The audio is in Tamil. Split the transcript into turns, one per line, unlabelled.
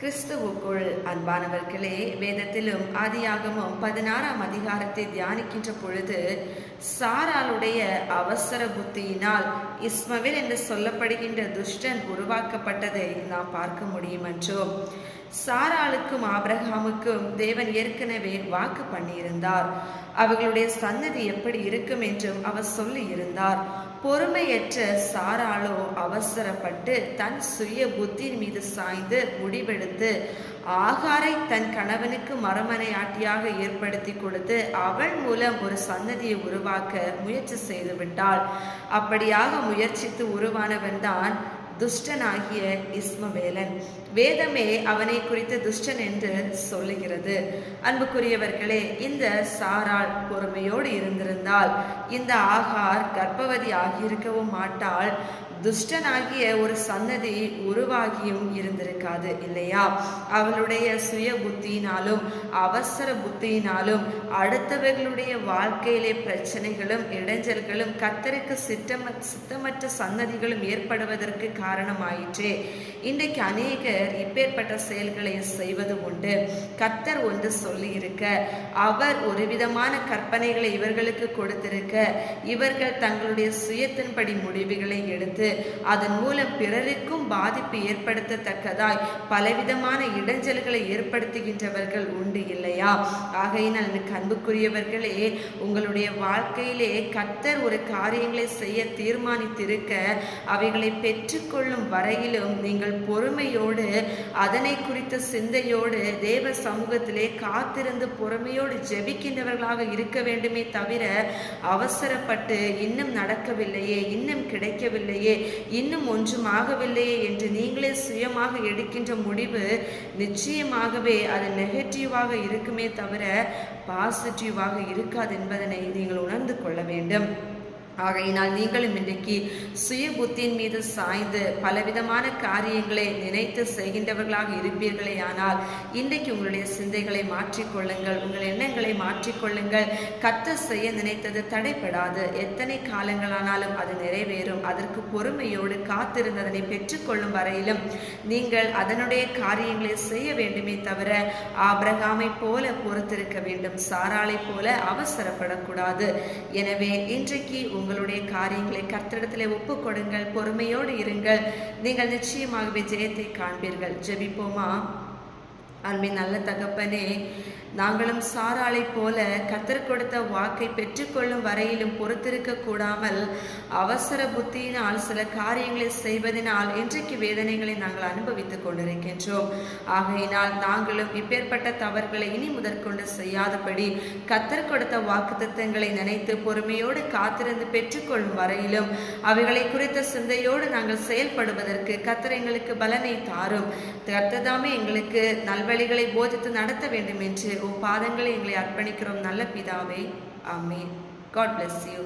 கிறிஸ்துவுக்குள் அன்பானவர்களே வேதத்திலும் ஆதியாகமும் பதினாறாம் அதிகாரத்தை தியானிக்கின்ற பொழுது சாராளுடைய அவசர புத்தியினால் இஸ்மவேல் என்று சொல்லப்படுகின்ற துஷ்டன் உருவாக்கப்பட்டதை நாம் பார்க்க முடியும் என்றும் சாராளுக்கும் ஆபிரகாமுக்கும் தேவன் ஏற்கனவே வாக்கு பண்ணியிருந்தார். அவர்களுடைய சன்னதி எப்படி இருக்கும் என்றும் அவர் சொல்லி இருந்தார் பொறுமையற்ற சாராலோ அவசரப்பட்டு தன் சுய புத்தியின் மீது சாய்ந்து முடிவெடுத்து ஆகாரை தன் கணவனுக்கு மரமனையாட்டியாக ஏற்படுத்தி கொடுத்து அவள் மூலம் ஒரு சன்னதியை உருவாக்க முயற்சி செய்து விட்டாள் அப்படியாக முயற்சித்து உருவானவன் தான் துஷ்டனாகிய இஸ்மவேலன். வேதமே அவனை குறித்து துஷ்டன் என்று சொல்லுகிறது. அன்புக்குரியவர்களே இந்த சாரால் பொறுமையோடு இருந்திருந்தால் இந்த ஆகார் கர்ப்பவதி ஆகியிருக்கவும் மாட்டாள். துஷ்டனாகிய ஒரு சன்னதி உருவாகியும் இருந்திருக்காது இல்லையா? அவளுடைய சுய புத்தியினாலும் அவசர புத்தியினாலும் அடுத்தவர்களுடைய வாழ்க்கையிலே பிரச்சனைகளும் இடைஞ்சல்களும் கத்தருக்கு சித்தம சித்தமற்ற சன்னதிகளும் ஏற்படுவதற்கு காரணமாயிற்றே. இன்றைக்கு அநேகர் இப்பேற்பட்ட செயல்களை செய்வது உண்டு. கத்தர் ஒன்று சொல்லியிருக்க அவர் ஒரு விதமான கற்பனைகளை இவர்களுக்கு கொடுத்திருக்க இவர்கள் தங்களுடைய சுயத்தின்படி முடிவுகளை எடுத்து அதன் மூலம் பிறருக்கும் பாதிப்பு ஏற்படுத்தத்தக்கதாய் பலவிதமான இடைஞ்சல்களை ஏற்படுத்துகின்றவர்கள் உண்டு இல்லையா? ஆகையினால் எனக்கு அன்புக்குரியவர்களே உங்களுடைய வாழ்க்கையிலே கத்தர் ஒரு காரியங்களை செய்ய தீர்மானித்திருக்க அவைகளை பெற்றுக்கொள்ளும் வரையிலும் நீங்கள் பொறுமையோடு அதனை குறித்த சிந்தையோடு தேவ சமூகத்திலே காத்திருந்து பொறுமையோடு ஜெபிக்கின்றவர்களாக இருக்க வேண்டுமே தவிர அவசரப்பட்டு இன்னும் நடக்கவில்லையே இன்னும் கிடைக்கவில்லையே இன்னும் ஒன்றும் ஆகவில்லையே என்று நீங்களே சுயமாக எடுக்கின்ற முடிவு நிச்சயமாகவே அது நெகட்டிவாக இருக்குமே தவிர பாசிட்டிவாக இருக்காது என்பதனை நீங்கள் உணர்ந்து கொள்ள வேண்டும். ஆகையினால் நீங்களும் இன்றைக்கு சுய புத்தியின் மீது சாய்ந்து பலவிதமான காரியங்களை நினைத்து செய்கின்றவர்களாக இருப்பீர்களே. ஆனால் இன்றைக்கு உங்களுடைய சிந்தைகளை மாற்றிக்கொள்ளுங்கள். உங்கள் எண்ணங்களை மாற்றிக்கொள்ளுங்கள். கத்த செய்ய நினைத்தது தடைப்படாது எத்தனை காலங்களானாலும் அது நிறைவேறும். அதற்கு பொறுமையோடு காத்திருந்ததனை பெற்றுக்கொள்ளும் வரையிலும் நீங்கள் அதனுடைய காரியங்களை செய்ய வேண்டுமே தவிர ஆபிரகாமை போல பொறுத்திருக்க வேண்டும். சாராளை போல அவசரப்படக்கூடாது. எனவே இன்றைக்கு உங்களுடைய காரியங்களை கர்த்தரிடத்திலே ஒப்பு கொடுங்கள் பொறுமையோடு இருங்கள். நீங்கள் நிச்சயமாகவே ஜெயத்தை காண்பீர்கள். ஜெபிப்போமா? அன்பின் நல்ல தகப்பனே நாங்களும் சாராளை போல கத்தர் கொடுத்த வாக்கை பெற்றுக்கொள்ளும் வரையிலும் பொறுத்திருக்க கூடாமல் அவசர புத்தியினால் சில காரியங்களை செய்வதனால் இன்றைக்கு வேதனைகளை நாங்கள் அனுபவித்துக் கொண்டிருக்கின்றோம். ஆகையினால் நாங்களும் இப்பேற்பட்ட தவறுகளை இனி முதற்கொண்டு செய்யாதபடி கத்தர் கொடுத்த வாக்கு நினைத்து பொறுமையோடு காத்திருந்து பெற்றுக்கொள்ளும் வரையிலும் அவைகளை குறித்த சிந்தையோடு நாங்கள் செயல்படுவதற்கு கத்தர் எங்களுக்கு பலனை தாரும். கத்ததாமே எங்களுக்கு நல்வழிகளை போதித்து நடத்த வேண்டும் என்று உன் பாதங்களை எங்களை அர்ப்பணிக்கிறோம். நல்ல பிதாவே. ஆமே காட் பிளஸ் யூ